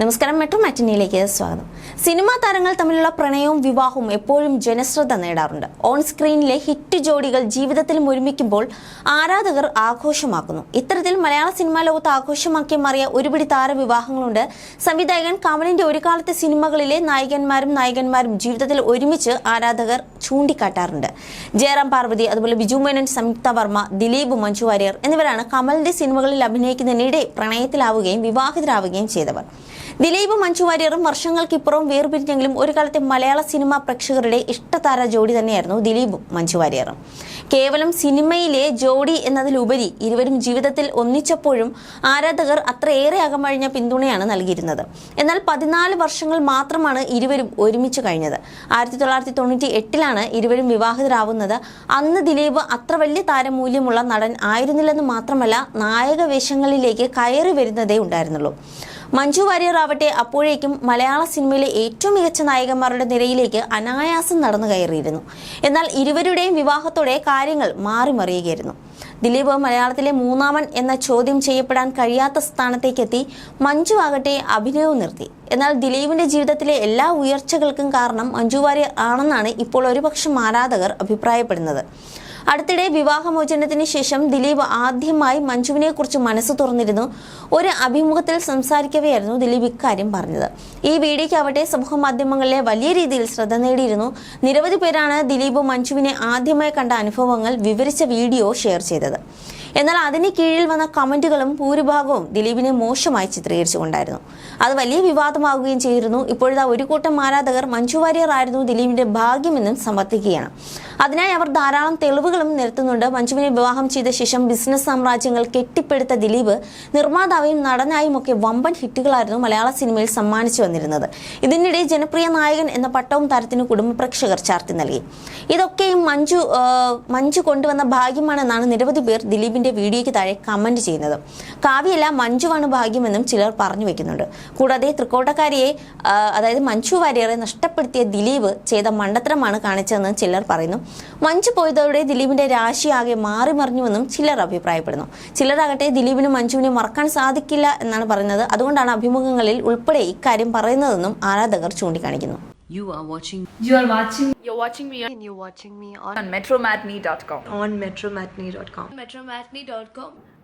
നമസ്കാരം മെട്രോ മാറ്റിനിയിലേക്ക് സ്വാഗതം. സിനിമാ താരങ്ങൾ തമ്മിലുള്ള പ്രണയവും വിവാഹവും എപ്പോഴും ജനശ്രദ്ധ നേടാറുണ്ട്. ഓൺ സ്ക്രീനിലെ ഹിറ്റ് ജോഡികൾ ജീവിതത്തിൽ ഒരുമിക്കുമ്പോൾ ആരാധകർ ആഘോഷമാക്കുന്നു. ഇത്തരത്തിൽ മലയാള സിനിമാ ലോകത്ത് ആഘോഷമാക്കി മാറിയ ഒരുപിടി താരവിവാഹങ്ങളുണ്ട്. സംവിധായകൻ കമലിന്റെ ഒരു കാലത്തെ സിനിമകളിലെ നായകന്മാരും നായകന്മാരും ജീവിതത്തിൽ ഒരുമിച്ച് ആരാധകർ ചൂണ്ടിക്കാട്ടാറുണ്ട്. ജയറാം പാർവതി അതുപോലെ ബിജു മേനൻ സംയുക്ത വർമ്മ ദിലീപ് മഞ്ജു വാര്യർ എന്നിവരാണ് കമലിന്റെ സിനിമകളിൽ അഭിനയിക്കുന്നതിനിടെ പ്രണയത്തിലാവുകയും വിവാഹിതരാവുകയും ചെയ്തവർ. ദിലീപ് മഞ്ജു വാര്യറും വർഷങ്ങൾക്കിപ്പുറം വേർപിരിഞ്ഞെങ്കിലും ഒരു കാലത്തെ മലയാള സിനിമാ പ്രേക്ഷകരുടെ ഇഷ്ടതാര ജോഡി തന്നെയായിരുന്നു ദിലീപും മഞ്ജു വാര്യറും കേവലം സിനിമയിലെ ജോഡി എന്നതിലുപരി ഇരുവരും ജീവിതത്തിൽ ഒന്നിച്ചപ്പോഴും ആരാധകർ അത്രയേറെ അകമഴിഞ്ഞ പിന്തുണയാണ് നൽകിയിരുന്നത്. എന്നാൽ പതിനാല് വർഷങ്ങൾ മാത്രമാണ് ഇരുവരും ഒരുമിച്ച് കഴിഞ്ഞത്. ആയിരത്തി തൊള്ളായിരത്തി തൊണ്ണൂറ്റി എട്ടിലാണ് ഇരുവരും വിവാഹിതരാവുന്നത്. അന്ന് ദിലീപ് അത്ര വലിയ താരമൂല്യമുള്ള നടൻ ആയിരുന്നില്ലെന്ന് മാത്രമല്ല നായക വേഷങ്ങളിലേക്ക് കയറി വരുന്നതേ ഉണ്ടായിരുന്നുള്ളൂ. മഞ്ജു വാര്യർ ആവട്ടെ അപ്പോഴേക്കും മലയാള സിനിമയിലെ ഏറ്റവും മികച്ച നായകന്മാരുടെ നിരയിലേക്ക് അനായാസം നടന്നു കയറിയിരുന്നു. എന്നാൽ ഇരുവരുടെയും വിവാഹത്തോടെ കാര്യങ്ങൾ മാറിമറിയുകയായിരുന്നു ദിലീപ് മലയാളത്തിലെ മൂന്നാമൻ എന്ന ചോദ്യം ചെയ്യപ്പെടാൻ കഴിയാത്ത സ്ഥാനത്തേക്കെത്തി മഞ്ജു ആകട്ടെ അഭിനയവും നിർത്തി. എന്നാൽ ദിലീപിന്റെ ജീവിതത്തിലെ എല്ലാ ഉയർച്ചകൾക്കും കാരണം മഞ്ജു വാര്യർ ആണെന്നാണ് ഇപ്പോൾ ഒരുപക്ഷം ആരാധകർ അഭിപ്രായപ്പെടുന്നത്. അടുത്തിടെ വിവാഹമോചനത്തിന് ശേഷം ദിലീപ് ആദ്യമായി മഞ്ജുവിനെ കുറിച്ച് മനസ്സ് തുറന്നിരുന്നു. ഒരു അഭിമുഖത്തിൽ സംസാരിക്കവെയായിരുന്നു ദിലീപ് ഇക്കാര്യം പറഞ്ഞത്. ഈ വീഡിയോയ്ക്കാവട്ടെ സമൂഹ മാധ്യമങ്ങളിലെ വലിയ രീതിയിൽ ശ്രദ്ധ നേടിയിരുന്നു. നിരവധി പേരാണ് ദിലീപ് മഞ്ജുവിനെ ആദ്യമായി കണ്ട അനുഭവങ്ങൾ വിവരിച്ച വീഡിയോ ഷെയർ ചെയ്തത്. എന്നാൽ അതിന് കീഴിൽ വന്ന കമന്റുകളും ഭൂരിഭാഗവും ദിലീപിനെ മോശമായി ചിത്രീകരിച്ചുകൊണ്ടായിരുന്നു. അത് വലിയ വിവാദമാകുകയും ചെയ്തിരുന്നു. ഇപ്പോഴത്തെ ഒരു കൂട്ടം ആരാധകർ മഞ്ജു വാര്യർ ആയിരുന്നു ദിലീപിന്റെ ഭാഗ്യമെന്നും സമർത്ഥിക്കുകയാണ്. അതിനായി അവർ ധാരാളം തെളിവുകളും നിരത്തുന്നുണ്ട്. മഞ്ജുവിനെ വിവാഹം ചെയ്ത ശേഷം ബിസിനസ് സാമ്രാജ്യങ്ങൾ കെട്ടിപ്പടുത്ത ദിലീപ് നിർമ്മാതാവും നടനായും ഒക്കെ വമ്പൻ ഹിറ്റുകളായിരുന്നു മലയാള സിനിമയിൽ സമ്മാനിച്ചു വന്നിരുന്നത്. ഇതിനിടെ ജനപ്രിയ നായകൻ എന്ന പട്ടവും താരത്തിന് കുടുംബ പ്രേക്ഷകർ ചാർത്തി നൽകി. ഇതൊക്കെയും മഞ്ജു മഞ്ജു കൊണ്ടുവന്ന ഭാഗ്യമാണെന്നാണ് നിരവധി പേർ ദിലീപിന്റെ വീഡിയോയ്ക്ക് താഴെ കമന്റ് ചെയ്യുന്നത്. കാവ്യല്ല മഞ്ജുവാണ് ഭാഗ്യമെന്നും ചിലർ പറഞ്ഞു വെക്കുന്നുണ്ട്. കൂടാതെ തൃക്കോട്ടക്കാരിയെ അതായത് മഞ്ജു വാര്യറെ നഷ്ടപ്പെടുത്തിയ ദിലീപ് ചെയ്ത മണ്ടത്തരമാണ് കാണിച്ചതെന്ന് ചിലർ പറയുന്നു മഞ്ജു പോയതോടെ ദിലീപിന്റെ രാശി ആകെ മാറി മറിഞ്ഞുവെന്നും ചിലർ അഭിപ്രായപ്പെടുന്നു ചിലരാകട്ടെ ദിലീപിനും മഞ്ജുവിനെ മറക്കാൻ സാധിക്കില്ല എന്നാണ് പറയുന്നത് അതുകൊണ്ടാണ് അഭിമുഖങ്ങളിൽ ഉൾപ്പെടെ ഇക്കാര്യം പറയുന്നതെന്നും ആരാധകർ ചൂണ്ടിക്കാണിക്കുന്നു You are watching You are watching You're watching me and you're watching me on, on metromatney.com. on metromatney.com. metromatney.com.